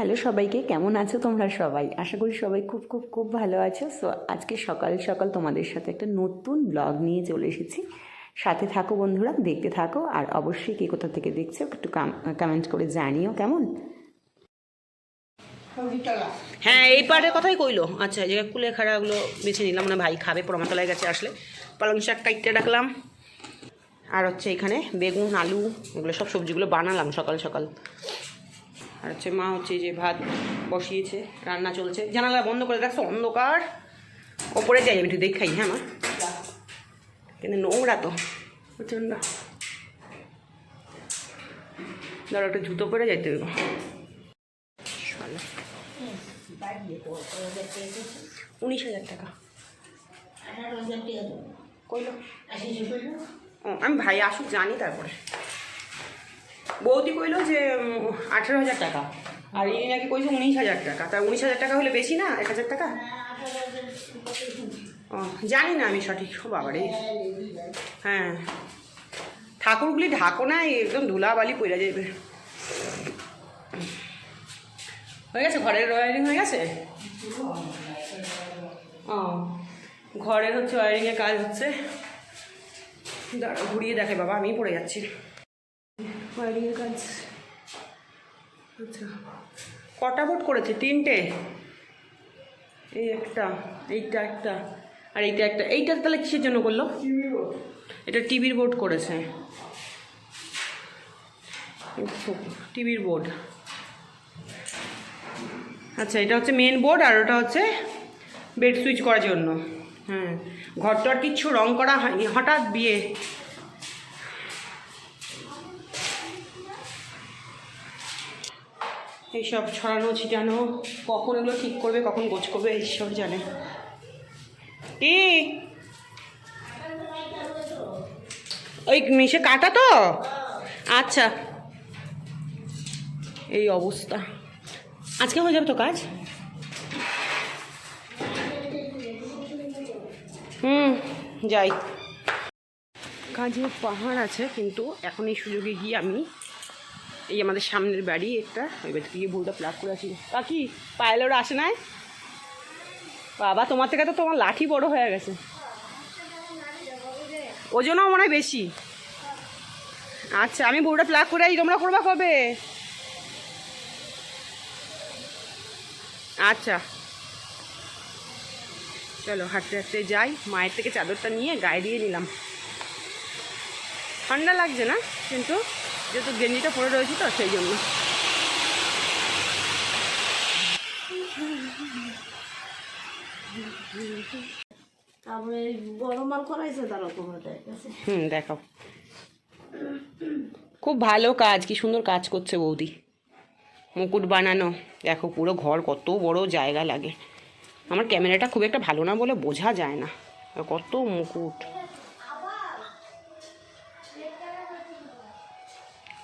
Hello সবাইকে, কেমন আছো তোমরা সবাই? আশা করি সবাই খুব খুব খুব ভালো আছো। সো আজকে সকাল সকাল তোমাদের সাথে একটা নতুন ব্লগ নিয়ে চলে এসেছি। সাথে থাকো বন্ধুরা, দেখতে থাকো, আর অবশ্যই কে কোথা থেকে দেখছ একটু কমেন্ট করে জানিও, কেমন? হ্যাঁ এই পাড়ের কথাই কইলো। আচ্ছা এই জায়গায় কুলে খাড়াগুলো বেছে নিলাম না, ভাই খাবে পোড়ামাতলায় গেছে আসলে। পালং শাক কাইটে রাখলাম আর হচ্ছে এখানে বেগুন, আলু, এগুলো সব সবজিগুলো বানালাম সকাল সকাল। আর হচ্ছে মা হচ্ছে যে ভাত বসিয়েছে রান্না চলছে। জানালা বন্ধ করে রাখছো অন্ধকার। ওপরে যাই আমি একটু দেখাই হ্যাঁ মা? কিন্তু নোংরা তো প্রচণ্ড। ধরো একটু জুতো পরে যাইতে হবে ভালো উনিশ হাজার টাকা। কইলো? ও, আমি ভাই আসুক জানি তারপরে। বৌদি কইলো যে আঠেরো হাজার টাকা। আর ইনি নাকি কইছে উনিশ হাজার টাকা। তা উনিশ হাজার টাকা হলে বেশি না? এক হাজার টাকা? ও, জানি না আমি সঠিক। বাবারে। হ্যাঁ। ঠাকুরগুলি ঢাকো না, একদম ধুলাবালি পড়ে যাবে হয়ে গেছে? ঘরের ওয়ারিং হয়ে গেছে? ও, ঘরের হচ্ছে ওয়ারিংয়ের কাজ হচ্ছে। ঘুরিয়ে দেখে বাবা আমি পড়ে যাচ্ছি। ওয়ারিংয়ের কাজ। আচ্ছা কটা বোর্ড করেছে? তিনটে? এই একটা এইটা একটা আর এইটা একটা। এইটা তাহলে কিসের জন্য করল? এটা টিভির বোর্ড করেছে। টিভির বোর্ড আচ্ছা এটা হচ্ছে মেন বোর্ড আর ওটা হচ্ছে বেড সুইচ করার জন্য। হ্যাঁ ঘরটা কিচ্ছু রং করা হয়নি হঠাৎ বিয়ে। এইসব ছড়ানো, ছিটানো, কখন এগুলো ঠিক করবে, কখন গোছ করবে ঈশ্বর জানে। কি? ওই মিশে কাটা তো? আচ্ছা। এই অবস্থা। আজকে হয়ে যাবে তো কাজ? হুম, যাই। কাজের পাহাড় আছে, কিন্তু এখন এই সুযোগে গিয়ে আমি এই আমাদের সামনের বাড়ি একটা। বাড়ি থেকে ভুলটা প্লাগ করে আসি। কাকি, পায়েল ওরা আসে নাই? বাবা, তোমার থেকে তো তোমার লাঠি বড় হয়ে গেছে। ওজনও মনে হয় বেশি। আচ্ছা আমি বউটা প্লাগ করে তোমরা করবা কবে? আচ্ছা। চলো, হাঁটতে হাঁটতে যাই। মায়ের থেকে চাদরটা নিয়ে গায়ে দিয়ে নিলাম। ঠান্ডা লাগছে না, কিন্তু? যেহেতু গেঞ্জিটা পরে রয়েছে তো সেই জন্য। তারপরে বড় মাল করাইছে তারা তোমার কাছে হুম দেখাও খুব ভালো কাজ কি সুন্দর কাজ করছে বৌদি। মুকুট বানানো দেখো পুরো ঘর কত বড় জায়গা লাগে। আমার ক্যামেরাটা খুব একটা ভালো না বলে বোঝা যায় না। কত মুকুট।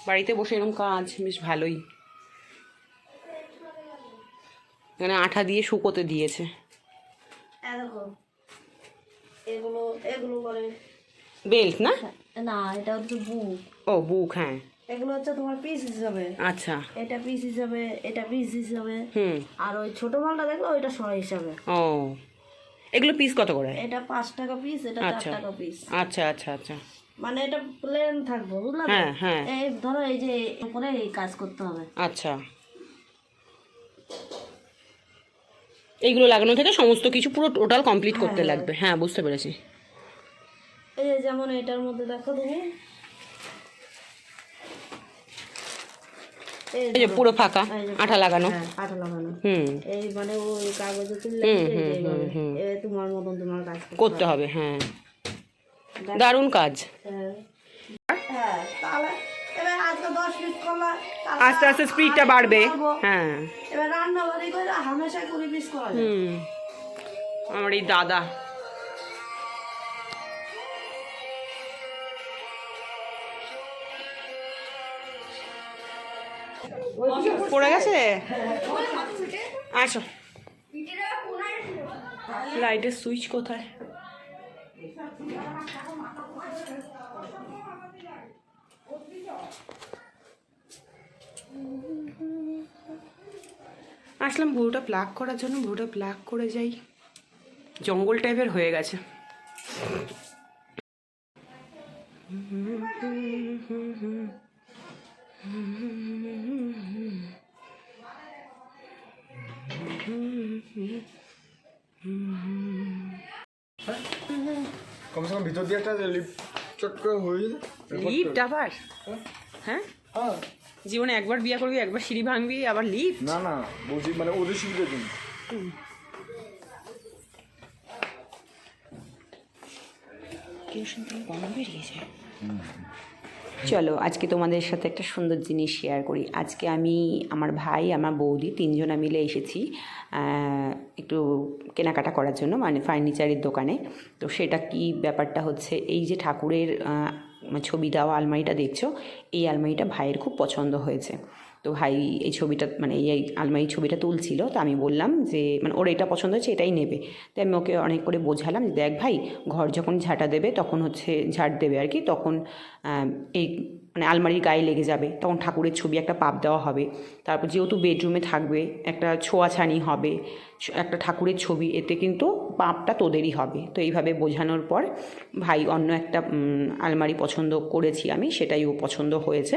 বাড়িতে বসে এরকম কাজ বেশ ভালোই। এখানে আঠা দিয়ে শুকোতে দিয়েছে। এগুলো এগুলো করে। বেল্ট না? না এটা হচ্ছে বুক। ও বুক হ্যাঁ। এগুলো হচ্ছে তোমার পিস হিসাবে। আচ্ছা। এটা পিস হিসাবে এটা পিস হিসাবে। হুম। আর ওই ছোট মালটা দেখল ওইটা সরাই হিসাবে। ও। এগুলো পিস কত করে? এটা পাঁচ টাকা পিস এটা চার আচ্ছা। টাকা পিস। আচ্ছা আচ্ছা আচ্ছা। মানে এটা প্লেন থাকবে বুঝলে হ্যাঁ, হ্যাঁ। এই ধরো এই যে উপরে এই কাজ করতে হবে। আচ্ছা। এইগুলো লাগানো থেকে সমস্ত কিছু পুরো টোটাল কমপ্লিট করতে লাগবে। হ্যাঁ বুঝতে পেরেছি। এই যে যেমন এটার মধ্যে দেখো তুমি। এই যে পুরো ফাঁকা আঠা লাগানো। হ্যাঁ আঠা লাগানো। হুম। এই মানে ওই কাগজে তুললে হুম, এই হুম, হুম। তোমার মতন তোমার কাজ করতে হবে হ্যাঁ। দারুণ কাজ। হ্যাঁ। আস্তে আস্তে স্পিডটা বাড়বে। হ্যাঁ। এবার রান্না বাড়ি করে হামেশা কুড়ি পিস করা হুম। আমার এই দাদা। পড়ে গেছে? আসো। লাইটের সুইচ কোথায়? আসলাম ভুরুটা প্লাক করার জন্য ভুরুটা প্লাক করে যাই। জঙ্গল টাইপের হয়ে গেছে। কমসে কম ভিতর দিয়ে একটা লিপ চট করে হয়ে যায় লিফট আবার? হ্যাঁ? হ্যাঁ। জীবনে একবার বিয়ে করবি একবার সিঁড়ি ভাঙবি আবার লিফট না না বলছি মানে ওদের সুবিধার জন্য। চলো আজকে তোমাদের সাথে একটা সুন্দর জিনিস শেয়ার করি। আজকে আমি আমার ভাই আমার বৌদি তিনজনা মিলে এসেছি একটু কেনাকাটা করার জন্য মানে ফার্নিচারের দোকানে। তো সেটা কি ব্যাপারটা হচ্ছে এই যে ঠাকুরের ছবি দেওয়া আলমারিটা দেখছ, এই আলমারিটা ভাইয়ের খুব পছন্দ হয়েছে। তো ভাই এই ছবিটা মানে এই আলমারি ছবিটা তুলছিল, তো আমি বললাম যে মানে ওর এটা পছন্দ হচ্ছে এটাই নেবে। তো আমি ওকে অনেক করে বোঝালাম দেখ ভাই, ঘর যখন ঝাঁটা দেবে, তখন হচ্ছে ঝাঁট দেবে আর কি। তখন এই মানে আলমারির গায়ে লেগে যাবে, তখন ঠাকুরের ছবি একটা পাপ দেওয়া হবে। তারপর যেহেতু বেডরুমে থাকবে, একটা ছোঁয়াছানি হবে একটা ঠাকুরের ছবি, এতে কিন্তু পাপটা তোদেরই হবে। তো এইভাবে বোঝানোর পর ভাই অন্য একটা আলমারি পছন্দ করেছি আমি, সেটাই ও পছন্দ হয়েছে।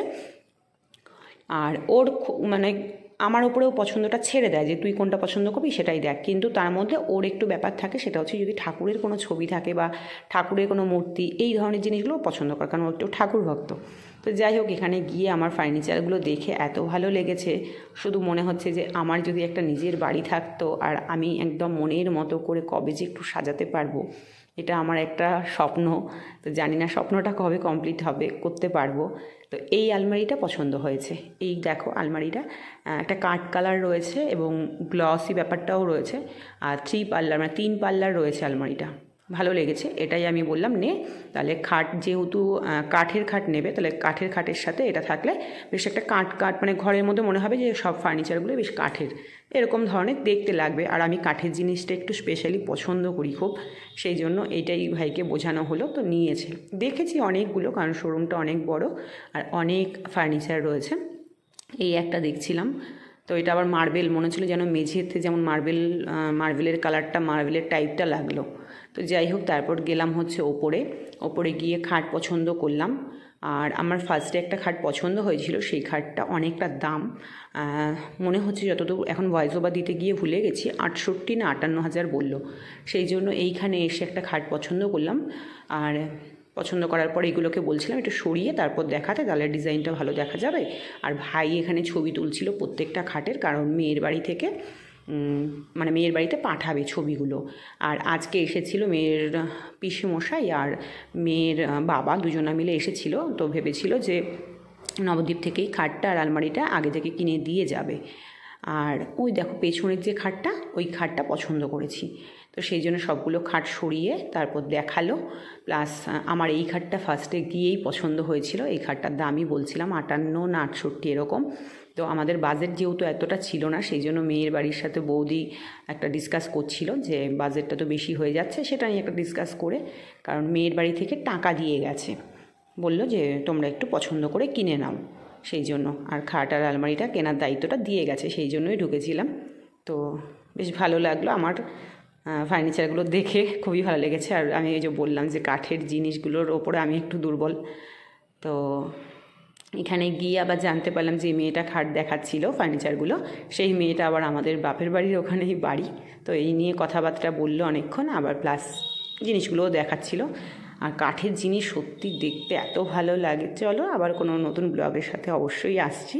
আর ওর মানে আমার ওপরেও পছন্দটা ছেড়ে দেয় যে তুই কোনটা পছন্দ করবি সেটাই দেখ। কিন্তু তার মধ্যে ওর একটু ব্যাপার থাকে, সেটা হচ্ছে যদি ঠাকুরের কোনো ছবি থাকে বা ঠাকুরের কোনো মূর্তি, এই ধরনের জিনিসগুলো পছন্দ করে, কারণ ও একটু ঠাকুর ভক্ত। তো যাই হোক, এখানে গিয়ে আমার ফার্নিচারগুলো দেখে এত ভালো লেগেছে। শুধু মনে হচ্ছে যে আমার যদি একটা নিজের বাড়ি থাকতো আর আমি একদম মনের মতো করে কবে যে একটু সাজাতে পারব। এটা আমার একটা স্বপ্ন। তো জানি না স্বপ্নটা কবে কমপ্লিট হবে, করতে পারব। তো এই আলমারিটা পছন্দ হয়েছে। এই দেখো আলমারিটা একটা কাঠ কালার রয়েছে এবং গ্লসি ব্যাপারটাও রয়েছে। আর থ্রি পাল্লার মানে তিন পাল্লার রয়েছে আলমারিটা। ভালো লেগেছে, এটাই আমি বললাম, নে। তাহলে খাট যেহেতু কাঠের খাট নেবে, তাহলে কাঠের খাটের সাথে এটা থাকলে বেশ একটা কাঠ কাঠ মানে ঘরের মধ্যে মনে হবে যে সব ফার্নিচারগুলো বেশ কাঠের। এরকম ধরনের দেখতে লাগবে। আর আমি কাঠের জিনিসটা একটু স্পেশালি পছন্দ করি খুব, সেই জন্য এটাই ভাইকে বোঝানো হলো, তো নিয়েছে। দেখেছি অনেকগুলো, কারণ শোরুমটা অনেক বড়, আর অনেক ফার্নিচার রয়েছে। এই একটা দেখছিলাম তো এটা আবার মার্বেল, মনে ছিল যেন মেঝেতে যেমন মার্বেল মার্বেলের কালারটা, মার্বেলের টাইপটা লাগল। তো যাই হোক, তারপর গেলাম হচ্ছে ওপরে। ওপরে গিয়ে খাট পছন্দ করলাম। আর আমার ফার্স্টে একটা খাট পছন্দ হয়েছিল, সেই খাটটা অনেকটা দাম। মনে হচ্ছে যতদূর, এখন ভয়েস ওভার দিতে গিয়ে ভুলে গেছি, আটষট্টি না আটান্ন হাজার বলল। সেই জন্য এইখানে এসে একটা খাট পছন্দ করলাম। আর পছন্দ করার পর এগুলোকে বলছিলাম, একটু সরিয়ে তারপর দেখাতে, তাহলে ডিজাইনটা ভালো দেখা যাবে। আর ভাই এখানে ছবি তুলছিল প্রত্যেকটা খাটের, কারণ মেয়ের বাড়ি থেকে মানে মেয়ের বাড়িতে পাঠাবে ছবিগুলো। আর আজকে এসেছিল মেয়ের মশাই আর মেয়ের বাবা, দুজনা মিলে এসেছিল। তো ভেবেছিল যে নবদ্বীপ থেকেই খাটটা আর আলমারিটা আগে থেকে কিনে দিয়ে যাবে। আর ওই দেখো পেছনের যে খাটটা, ওই খাটটা পছন্দ করেছি। তো সেই জন্য সবগুলো খাট সরিয়ে তারপর দেখাল। প্লাস আমার এই খাটটা ফার্স্টে গিয়েই পছন্দ হয়েছিল। এই খাটটার দামই বলছিলাম আটান্ন না আটষট্টি এরকম। তো আমাদের বাজেট যেহেতু এতটা ছিল না, সেই জন্য মেয়ের বাড়ির সাথে বৌদি একটা ডিসকাস করছিল যে বাজেটটা তো বেশি হয়ে যাচ্ছে, সেটা নিয়ে একটা ডিসকাস করে, কারণ মেয়ের বাড়ি থেকে টাকা দিয়ে গেছে। বলল যে, তোমরা একটু পছন্দ করে কিনে নাও। সেই জন্য। আর খাট আর আলমারিটা কেনার দায়িত্বটা দিয়ে গেছে, সেই জন্যই ঢুকেছিলাম। তো বেশ ভালো লাগল আমার ফার্নিচারগুলো দেখে, খুবই ভালো লেগেছে। আর আমি এই যে বললাম যে কাঠের জিনিসগুলোর ওপরে আমি একটু দুর্বল। তো এখানে গিয়ে আবার জানতে পারলাম যে মেয়েটা খাট দেখাচ্ছিল ফার্নিচারগুলো সেই মেয়েটা আবার আমাদের বাপের বাড়ির ওখানেই বাড়ি। তো এই নিয়ে কথাবার্তা বলল অনেকক্ষণ, আবার প্লাস জিনিসগুলোও দেখাচ্ছিল। আর কাঠের জিনিস সত্যি দেখতে এত ভালো লাগে। চলো আবার কোনো নতুন ব্লগের সাথে অবশ্যই আসছি।